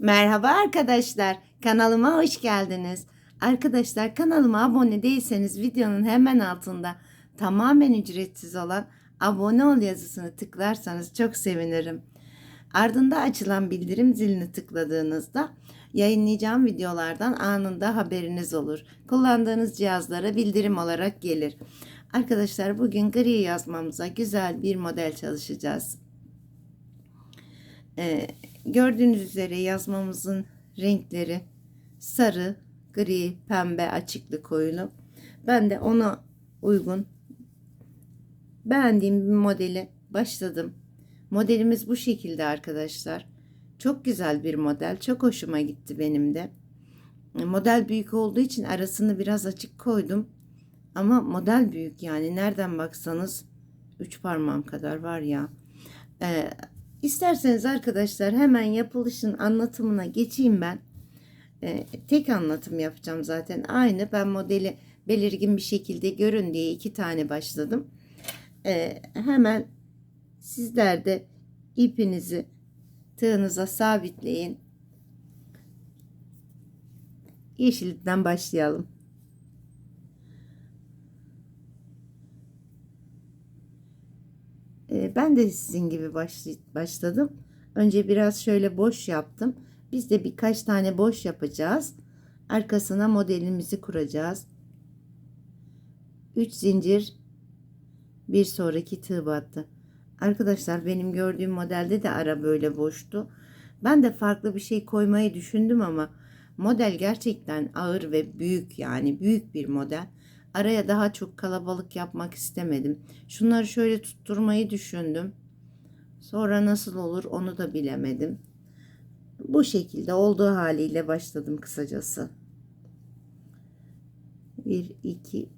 Merhaba arkadaşlar. Kanalıma hoş geldiniz. Arkadaşlar kanalıma abone değilseniz videonun hemen altında tamamen ücretsiz olan abone ol yazısını tıklarsanız çok sevinirim. Ardında açılan bildirim zilini tıkladığınızda yayınlayacağım videolardan anında haberiniz olur. Kullandığınız cihazlara bildirim olarak gelir. Arkadaşlar bugün gri yazmamıza güzel bir model çalışacağız. Ee, gördüğünüz üzere yazmamızın renkleri sarı, gri, pembe, açıklı koyulu. Ben de ona uygun beğendiğim bir modeli başladım. Modelimiz bu şekilde arkadaşlar. Çok güzel bir model. Çok hoşuma gitti benim de. Model büyük olduğu için arasını biraz açık koydum. Ama model büyük yani. Nereden baksanız 3 parmağım kadar var ya. Ee, isterseniz arkadaşlar hemen yapılışın anlatımına geçeyim ben. Ee, tek anlatım yapacağım zaten. Aynı ben modeli belirgin bir şekilde görün diye iki tane başladım. Ee, hemen sizler de ipinizi tığınıza sabitleyin. Yeşilden başlayalım. Ben de sizin gibi başladım. Önce biraz şöyle boş yaptım. Biz de birkaç tane boş yapacağız. Arkasına modelimizi kuracağız. 3 zincir bir sonraki tığ battı. Arkadaşlar benim gördüğüm modelde de ara böyle boştu. Ben de farklı bir şey koymayı düşündüm ama model gerçekten ağır ve büyük yani büyük bir model. Araya daha çok kalabalık yapmak istemedim. Şunları şöyle tutturmayı düşündüm. Sonra nasıl olur onu da bilemedim. Bu şekilde olduğu haliyle başladım kısacası. 1 2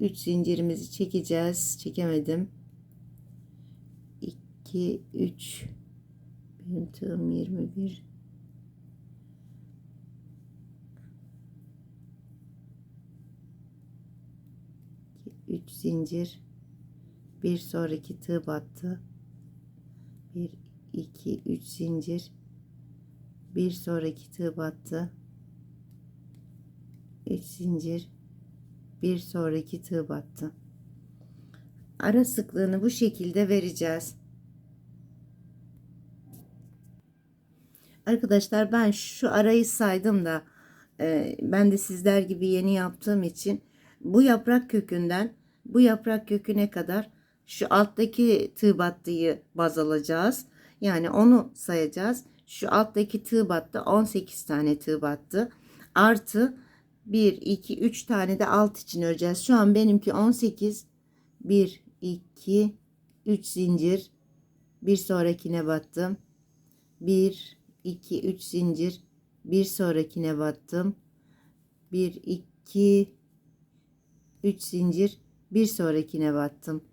3 zincirimizi çekeceğiz. Çekemedim. 2 3 benim tığım 21 3 zincir. Bir sonraki tığ battı. 1 2 3 zincir. Bir sonraki tığ battı. 3 zincir. Bir sonraki tığ battı. Ara sıklığını bu şekilde vereceğiz. Arkadaşlar ben şu arayı saydım da e, ben de sizler gibi yeni yaptığım için bu yaprak kökünden bu yaprak köküne kadar şu alttaki tığ battıyı baz alacağız. Yani onu sayacağız. Şu alttaki tığ battı 18 tane tığ battı. Artı 1, 2, 3 tane de alt için öreceğiz. Şu an benimki 18. 1, 2, 3 zincir. Bir sonrakine battım. 1, 2, 3 zincir. Bir sonrakine battım. 1, 2, 3 zincir bir sonrakine battım.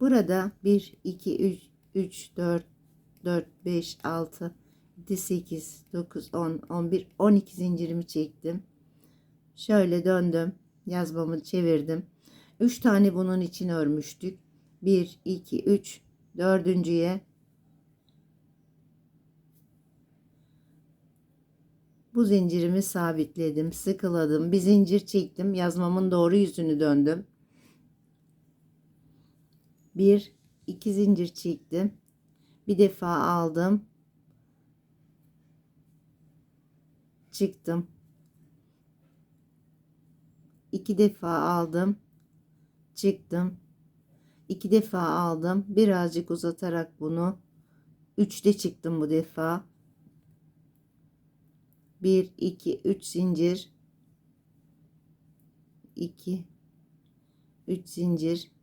Burada 1 2 3 3 4 4 5 6 7 8 9 10 11 12 zincirimi çektim. Şöyle döndüm. Yazmamı çevirdim. 3 tane bunun için örmüştük. 1 2 3 dördüncüye Bu zincirimi sabitledim, sıkıladım, bir zincir çektim, yazmamın doğru yüzünü döndüm. Bir, iki zincir çektim. Bir defa aldım. Çıktım. İki defa aldım. Çıktım. İki defa aldım. Birazcık uzatarak bunu. Üçte çıktım bu defa. 1 2 3 zincir 2 3 zincir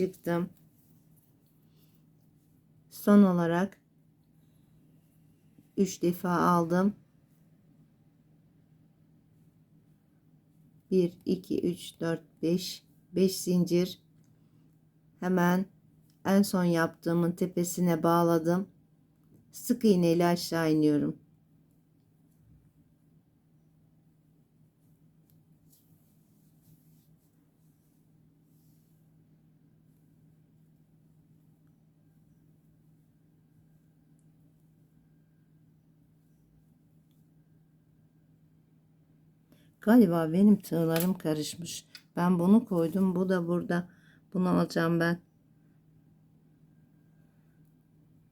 çıktım. Son olarak 3 defa aldım. 1 2 3 4 5 5 zincir. Hemen en son yaptığımın tepesine bağladım. Sık iğne aşağı iniyorum Galiba benim tığlarım karışmış. Ben bunu koydum. Bu da burada. Bunu alacağım ben.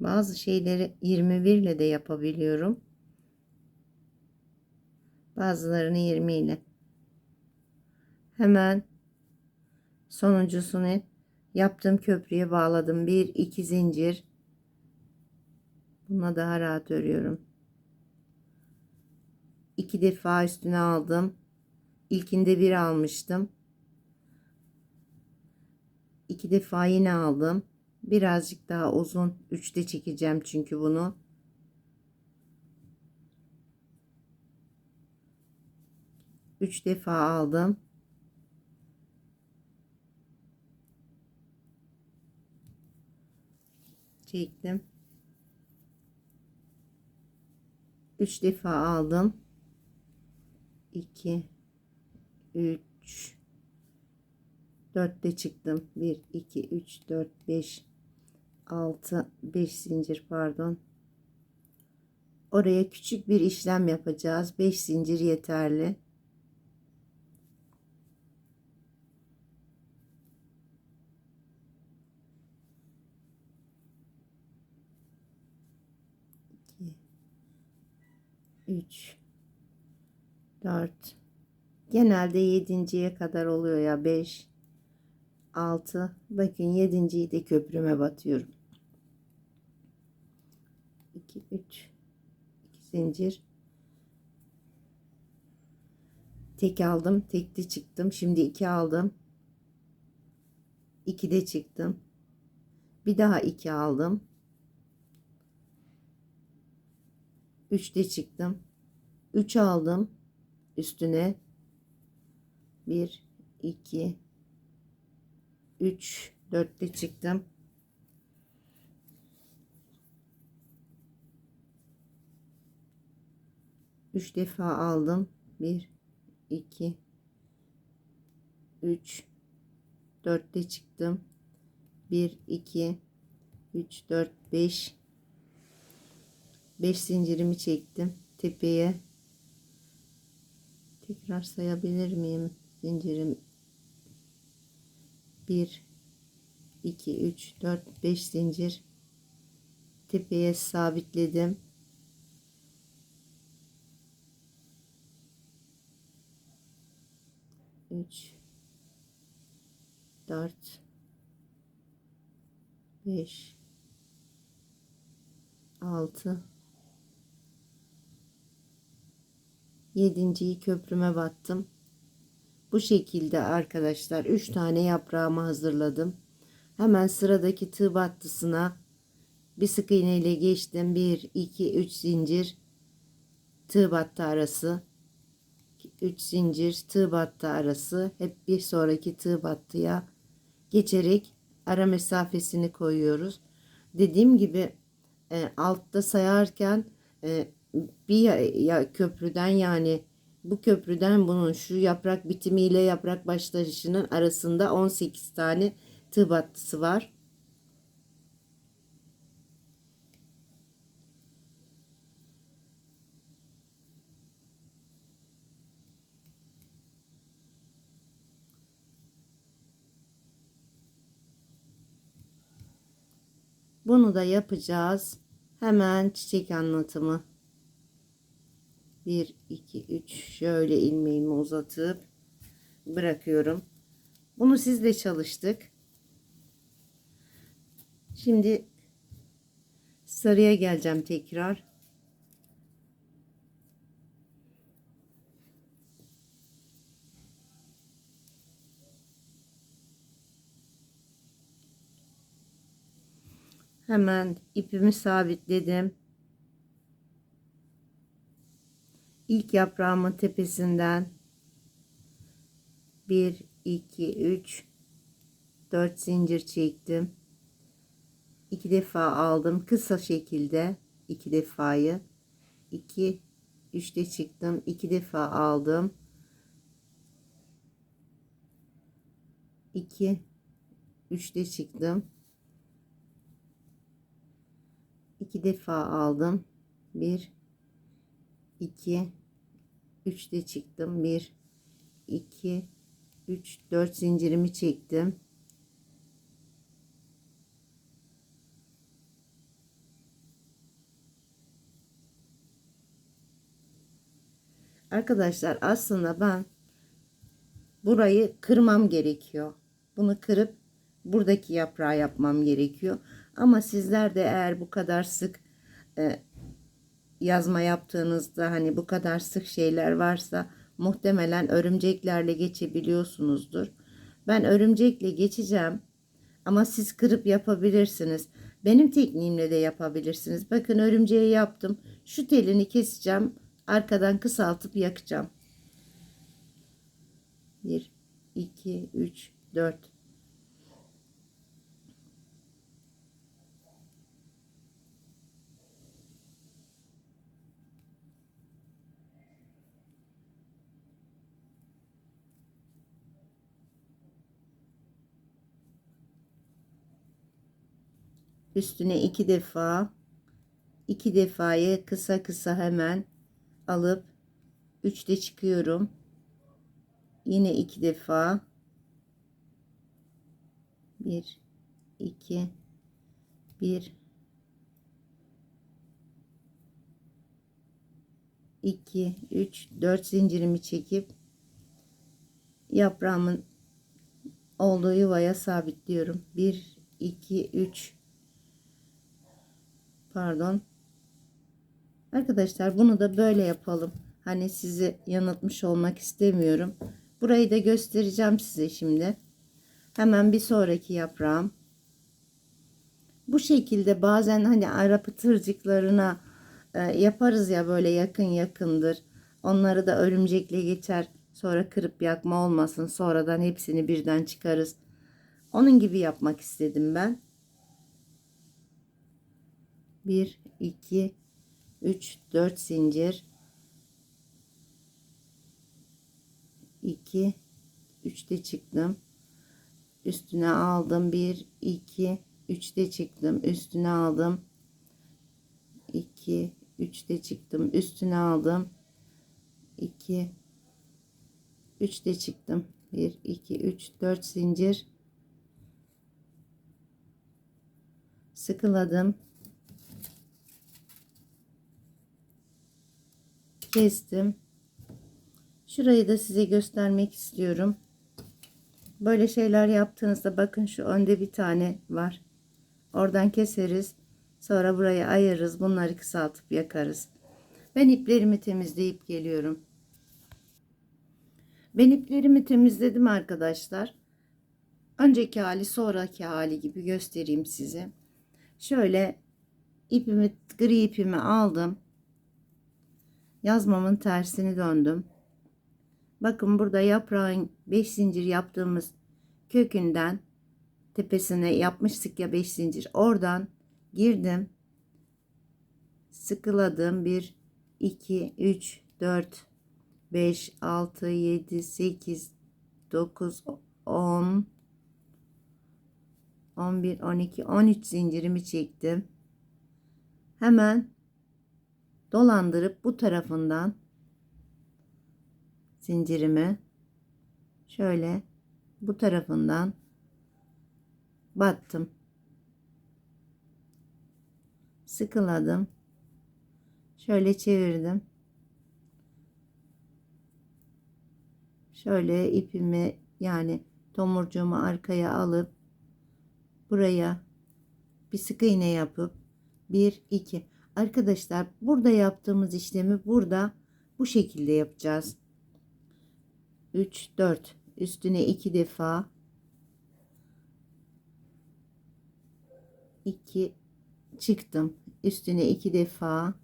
Bazı şeyleri 21 ile de yapabiliyorum. Bazılarını 20 ile. Hemen sonuncusunu yaptığım köprüye bağladım. Bir iki zincir. Buna daha rahat örüyorum. İki defa üstüne aldım. İlkinde bir almıştım. İki defa yine aldım. Birazcık daha uzun. Üçte çekeceğim çünkü bunu. Üç defa aldım. Çektim. Üç defa aldım. 2 3 4'te çıktım. 1 2 3 4 5 6 5 zincir pardon. Oraya küçük bir işlem yapacağız. 5 zincir yeterli. İki, üç, 4 genelde yedinciye kadar oluyor ya 5 6 bakın yedinciyi de köprüme batıyorum. 2 3 2 zincir. Tek aldım tekli çıktım. Şimdi 2 aldım. 2 de çıktım. Bir daha 2 aldım. 3 de çıktım. 3 aldım üstüne 1 2 3 4'te çıktım. Üç defa aldım. 1 2 3 4'te çıktım. 1 2 3 4 5 5 zincirimi çektim tepeye Tekrar sayabilir miyim? Zincirim 1 2 3 4 5 zincir tepeye sabitledim. Üç, dört, beş, altı, yedinciyi köprüme battım. Bu şekilde arkadaşlar 3 tane yaprağımı hazırladım. Hemen sıradaki tığ battısına bir sık iğne ile geçtim. 1 2 3 zincir tığ battı arası 3 zincir tığ battı arası hep bir sonraki tığ battıya geçerek ara mesafesini koyuyoruz. Dediğim gibi e, altta sayarken e, bir ya, ya köprüden yani bu köprüden bunun şu yaprak bitimiyle yaprak başlayışının arasında 18 tane tığ battısı var. Bunu da yapacağız. Hemen çiçek anlatımı. 1 2 3 şöyle ilmeğimi uzatıp bırakıyorum. Bunu sizle çalıştık. Şimdi sarıya geleceğim tekrar. Hemen ipimi sabitledim. İlk yaprağımın tepesinden 1 2 3 4 zincir çektim. 2 defa aldım kısa şekilde 2 defayı. 2 3'te çıktım 2 defa aldım. 2 3'te çıktım. 2 defa aldım. 1 2 3'te çıktım 1 2 3 4 zincirimi çektim. Arkadaşlar aslında ben burayı kırmam gerekiyor. Bunu kırıp buradaki yaprağı yapmam gerekiyor. Ama sizler de eğer bu kadar sık e, yazma yaptığınızda hani bu kadar sık şeyler varsa muhtemelen örümceklerle geçebiliyorsunuzdur. Ben örümcekle geçeceğim ama siz kırıp yapabilirsiniz. Benim tekniğimle de yapabilirsiniz. Bakın örümceği yaptım. Şu telini keseceğim. Arkadan kısaltıp yakacağım. 1 2 3 4 üstüne iki defa iki defayı kısa kısa hemen alıp üçte çıkıyorum. Yine iki defa. Bir iki bir. İki üç dört zincirimi çekip yaprağımın olduğu yuvaya sabitliyorum. Bir iki üç pardon. Arkadaşlar bunu da böyle yapalım. Hani sizi yanıltmış olmak istemiyorum. Burayı da göstereceğim size şimdi. Hemen bir sonraki yaprağım. Bu şekilde bazen hani ara pıtırcıklarına e, yaparız ya böyle yakın yakındır. Onları da örümcekle geçer sonra kırıp yakma olmasın sonradan hepsini birden çıkarız. Onun gibi yapmak istedim ben 1 2 3 4 zincir. 2 3 de çıktım. Üstüne aldım. 1 2 3 de çıktım. Üstüne aldım. 2 3 de çıktım. Üstüne aldım. 2 3 de çıktım. 1 2 3 4 zincir. Sıkıladım kestim. Şurayı da size göstermek istiyorum. Böyle şeyler yaptığınızda bakın şu önde bir tane var. Oradan keseriz. Sonra burayı ayırırız. Bunları kısaltıp yakarız. Ben iplerimi temizleyip geliyorum. Ben iplerimi temizledim arkadaşlar. Önceki hali sonraki hali gibi göstereyim size. Şöyle ipimi gri ipimi aldım yazmamın tersini döndüm. Bakın burada yaprağın 5 zincir yaptığımız kökünden tepesine yapmıştık ya 5 zincir. Oradan girdim. Sıkıladım. 1 2 3 4 5 6 7 8 9 10 11 12 13 zincirimi çektim. Hemen dolandırıp bu tarafından zincirimi şöyle bu tarafından battım. Sıkıladım. Şöyle çevirdim. Şöyle ipimi yani tomurcuğumu arkaya alıp buraya bir sık iğne yapıp 1 2 Arkadaşlar burada yaptığımız işlemi burada bu şekilde yapacağız. 3 4 üstüne 2 defa 2 çıktım. Üstüne 2 defa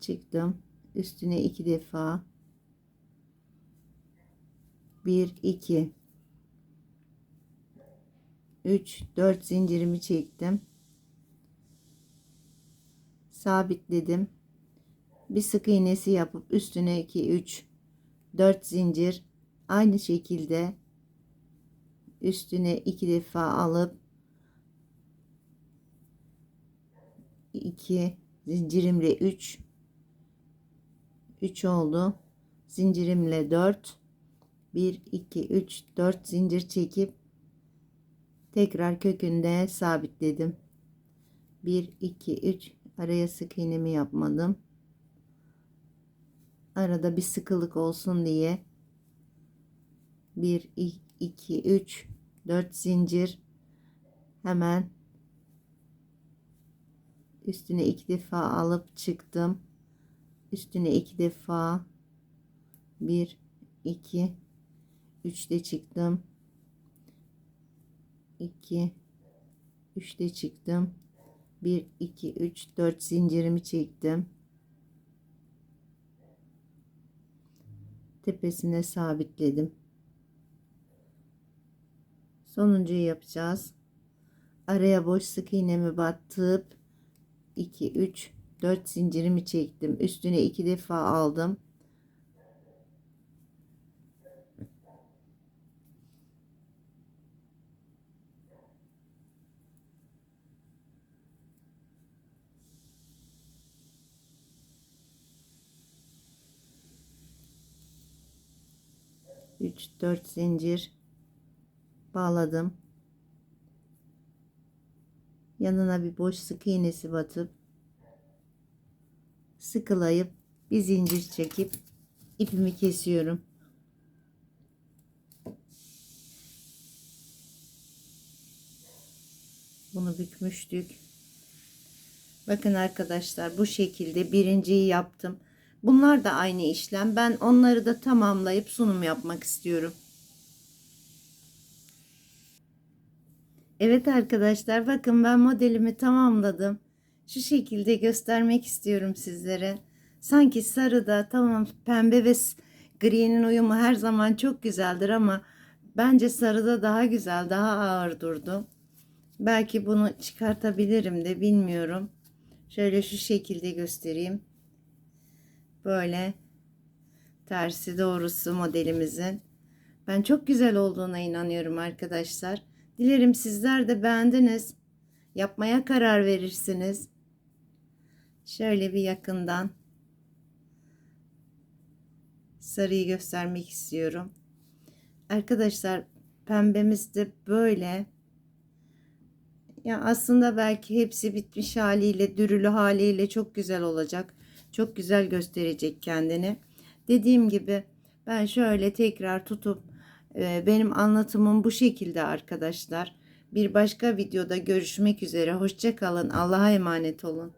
çıktım. Üstüne 2 defa 1 2 3 4 zincirimi çektim. Sabitledim. Bir sık iğnesi yapıp üstüne 2 3 4 zincir aynı şekilde üstüne iki defa alıp 2 zincirimle 3 3 oldu. Zincirimle 4 1 2 3 4 zincir çekip tekrar kökünde sabitledim. 1 2 3 araya sık iğnemi yapmadım. Arada bir sıkılık olsun diye. 1 2 3 4 zincir. Hemen üstüne iki defa alıp çıktım. Üstüne iki defa. 1 2 3 de çıktım 2 3 de çıktım. 1 2 3 4 zincirimi çektim. Tepesine sabitledim. Sonuncuyu yapacağız. Araya boş sık iğnemi battıp 2 3 4 zincirimi çektim. Üstüne iki defa aldım Üç dört zincir bağladım yanına bir boş sık iğnesi batıp sıkılayıp bir zincir çekip ipimi kesiyorum. Bunu bükmüştük. Bakın arkadaşlar bu şekilde birinciyi yaptım. Bunlar da aynı işlem. Ben onları da tamamlayıp sunum yapmak istiyorum. Evet arkadaşlar bakın ben modelimi tamamladım. Şu şekilde göstermek istiyorum sizlere. Sanki sarıda tamam pembe ve gri'nin uyumu her zaman çok güzeldir ama bence sarıda daha güzel, daha ağır durdu. Belki bunu çıkartabilirim de bilmiyorum. Şöyle şu şekilde göstereyim. Böyle tersi doğrusu modelimizin. Ben çok güzel olduğuna inanıyorum arkadaşlar. Dilerim sizler de beğendiniz. Yapmaya karar verirsiniz. Şöyle bir yakından sarıyı göstermek istiyorum. Arkadaşlar pembemiz de böyle. Ya aslında belki hepsi bitmiş haliyle, dürülü haliyle çok güzel olacak. Çok güzel gösterecek kendini. Dediğim gibi ben şöyle tekrar tutup e, benim anlatımım bu şekilde arkadaşlar. Bir başka videoda görüşmek üzere. Hoşçakalın. Allah'a emanet olun.